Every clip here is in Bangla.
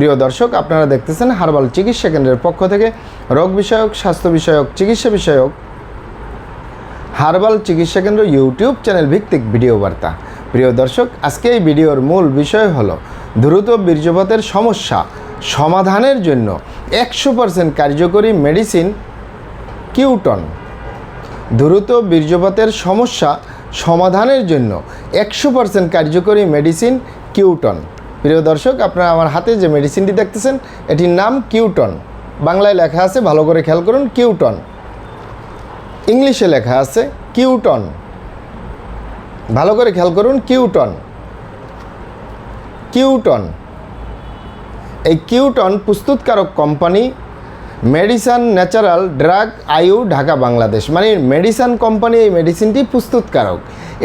প্রিয় দর্শক, আপনারা দেখতেছেন হার্বাল চিকিৎসা কেন্দ্রের পক্ষ থেকে রোগ বিষয়ক, স্বাস্থ্য বিষয়ক, চিকিৎসা বিষয়ক হার্বাল চিকিৎসা কেন্দ্র ইউটিউব চ্যানেল ভিত্তিক ভিডিও বার্তা। প্রিয় দর্শক, আজকে এই ভিডিওর মূল বিষয় হলো দ্রুত বীর্যপাতের সমস্যা সমাধানের জন্য একশো পার্সেন্ট কার্যকরী মেডিসিন কিউটন। দ্রুত বীর্যপাতের সমস্যা সমাধানের জন্য একশো পার্সেন্ট কার্যকরী মেডিসিন কিউটন। প্রিয় দর্শক, আপনারা আমার হাতে যে মেডিসিনটি দেখতেছেন, এটির নাম কিউটন। বাংলায় লেখা আছে, ভালো করে খেয়াল করুন, কিউটন। ইংলিশে লেখা আছে, কিউটন। ভালো করে খেয়াল করুন, কিউটন। কিউটন। এই কিউটন প্রস্তুতকারক কোম্পানি মেডিসান ন্যাচারাল ড্রাগ আয়ু ঢাকা, বাংলাদেশ। মানে মেডিসান কোম্পানি এই মেডিসিনটি প্রস্তুতকারক।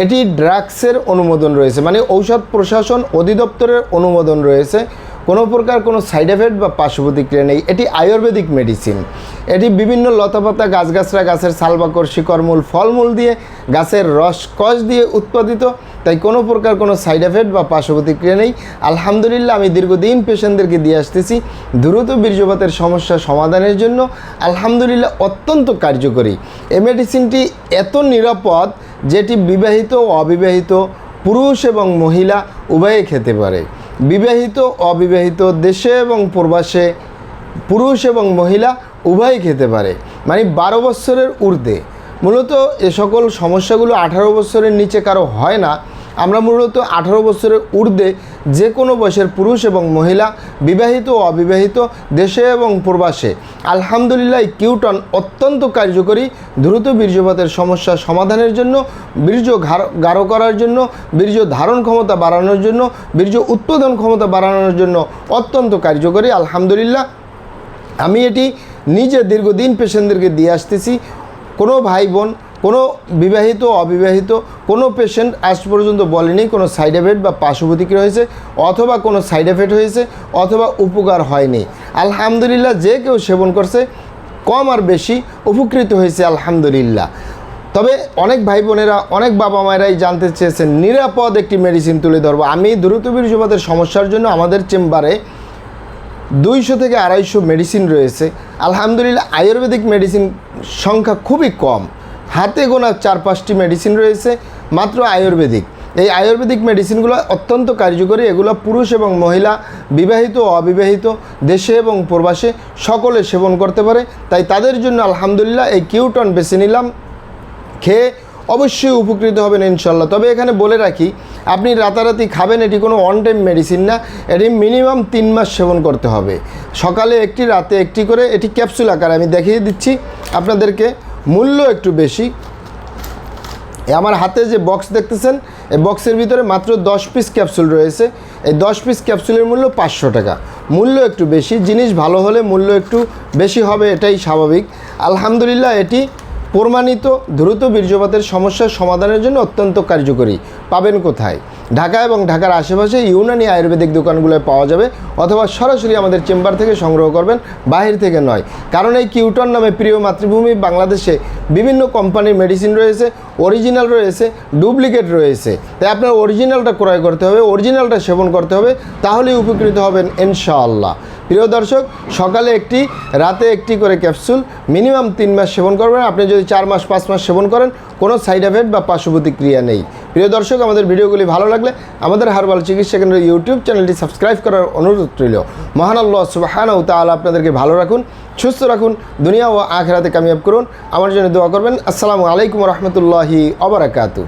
এটি ড্রাগসের অনুমোদন রয়েছে মানে ঔষধ প্রশাসন অধিদপ্তরের অনুমোদন রয়েছে। কোনো প্রকার কোনো সাইড এফেক্ট বা পার্শ্ব নেই। এটি আয়ুর্বেদিক মেডিসিন। এটি বিভিন্ন লতাপাতা গাছগাছরা গাছের সালবাকর, শিকড়মূল, ফলমূল দিয়ে গাছের রস কষ দিয়ে উৎপাদিত। তাই কোনো প্রকার কোনো সাইড এফেক্ট বা পার্শ্ব প্রতিক্রিয়া নেই। আলহামদুলিল্লাহ, আমি দীর্ঘদিন পেশেন্টদেরকে দিয়ে আসতেছি দ্রুত বীর্যপাতের সমস্যা সমাধানের জন্য। আলহামদুলিল্লাহ, অত্যন্ত কার্যকরী। এই মেডিসিনটি এত নিরাপদ যেটি বিবাহিত ও অবিবাহিত পুরুষ এবং মহিলা উভয়ে খেতে পারে। বিবাহিত, অবিবাহিত দেশে এবং প্রবাসে পুরুষ এবং মহিলা উভয়ই খেতে পারে। মানে বারো বছরের ঊর্ধ্বে। মূলত এ সকল সমস্যাগুলো আঠারো বছরের নিচে কারও হয় না। আমরা মূলত আঠারো বছরের ঊর্ধ্বে যে কোনো বয়সের পুরুষ এবং মহিলা, বিবাহিত ও অবিবাহিত, দেশে এবং প্রবাসে, আলহামদুলিল্লাহ কিউটন অত্যন্ত কার্যকরী, দ্রুত বীর্যপাতের সমস্যা সমাধানের জন্য, বীর্য গাঢ় করার জন্য, বীর্য ধারণ ক্ষমতা বাড়ানোর জন্য, বীর্য উৎপাদন ক্ষমতা বাড়ানোর জন্য অত্যন্ত কার্যকরী, আলহামদুলিল্লাহ। আমি এটি নিজে দীর্ঘদিন পেশেন্টদেরকে দিয়ে আসতেছি। কোনো ভাই বোন কোনো বিবাহিত, অবিবাহিত, কোনো পেশেন্ট আজ পর্যন্ত বলেনি কোনো সাইড এফেক্ট বা পার্শ্ব প্রতিক্রিয়া হয়েছে অথবা কোনো সাইড এফেক্ট হয়েছে অথবা উপকার হয়নি। আলহামদুলিল্লাহ যে কেউ সেবন করছে কম আর বেশি উপকৃত হয়েছে আলহামদুলিল্লাহ। তবে অনেক ভাই বোনেরা অনেক বাবা মায়েরাই জানতে চেয়েছেন, নিরাপদ একটি মেডিসিন তুলে ধরবো। আমি দ্রুত বীর্যপাতের সমস্যার জন্য আমাদের চেম্বারে দুইশো থেকে আড়াইশো মেডিসিন রয়েছে। আলহামদুলিল্লাহ আয়ুর্বেদিক মেডিসিন সংখ্যা খুবই কম। হাতে গোনা চার পাঁচটি মেডিসিন রয়েছে, মাত্র আয়ুর্বেদিক। এই আয়ুর্বেদিক মেডিসিনগুলো অত্যন্ত কার্যকরী। এগুলো পুরুষ এবং মহিলা, বিবাহিত ও অবিবাহিত, দেশে এবং প্রবাসে সকলে সেবন করতে পারে। তাই তাদের জন্য আলহামদুলিল্লাহ এই কিউটন বেছে নিলাম। খেয়ে অবশ্যই উপকৃত হবেন ইনশাল্লাহ তবে এখানে বলে রাখি, আপনি রাতারাতি খাবেন, এটি কোনো ওয়ান টাইম মেডিসিন না। এটি মিনিমাম তিন মাস সেবন করতে হবে। সকালে একটি, রাতে একটি করে, এটি ক্যাপসুল আকারে আমি দেখিয়ে দিচ্ছি আপনাদেরকে। মূল্য একটু বেশি। আমার হাতে যে বক্স দেখতেছেন এই বক্সের ভিতরে মাত্র দশ পিস ক্যাপসুল রয়েছে। এই দশ পিস ক্যাপসুলের মূল্য পাঁচশো টাকা। মূল্য একটু বেশি, জিনিস ভালো হলে মূল্য একটু বেশি হবে, এটাই স্বাভাবিক। আলহামদুলিল্লাহ, এটি প্রমাণিত দ্রুত বীর্যপাতের সমস্যার সমাধানের জন্য অত্যন্ত কার্যকরী। পাবেন কোথায়? ঢাকা এবং ঢাকার আশেপাশে ইউনানি আয়ুর্বেদিক দোকানগুলোয় পাওয়া যাবে অথবা সরাসরি আমাদের চেম্বার থেকে সংগ্রহ করবেন, বাহির থেকে নয়। কারণ এই কিউটন নামে প্রিয় মাতৃভূমি বাংলাদেশে বিভিন্ন কোম্পানির মেডিসিন রয়েছে অরিজিনাল রয়েছে ডুপ্লিকেট রয়েছে। তাই আপনার অরিজিনালটা ক্রয় করতে হবে অরিজিনালটা সেবন করতে হবে, তাহলেই উপকৃত হবেন ইনশাআল্লাহ। প্রিয় দর্শক, সকালে একটি, রাতে একটি করে ক্যাপসুল মিনিমাম তিন মাস সেবন করবেন। আপনি যদি চার মাস, পাঁচ মাস সেবন করেন, কোনো সাইড এফেক্ট বা পার্শ্ব প্রতিক্রিয়া নেই। প্রিয় দর্শক, আমাদের ভিডিওগুলি ভালো লাগলে আমাদের হারবাল চিকিৎসা কেন্দ্রের ইউটিউব চ্যানেলটি সাবস্ক্রাইব করার অনুরোধ রইল। মহান আল্লাহ সুবাহান ও তাহলে আপনাদেরকে ভালো রাখুন, সুস্থ রাখুন, দুনিয়া ও আখেরাতে কামিয়াব করুন। আমার জন্য দোয়া করবেন। আসসালামু আলাইকুম রহমতুল্লাহি অবরাকাতু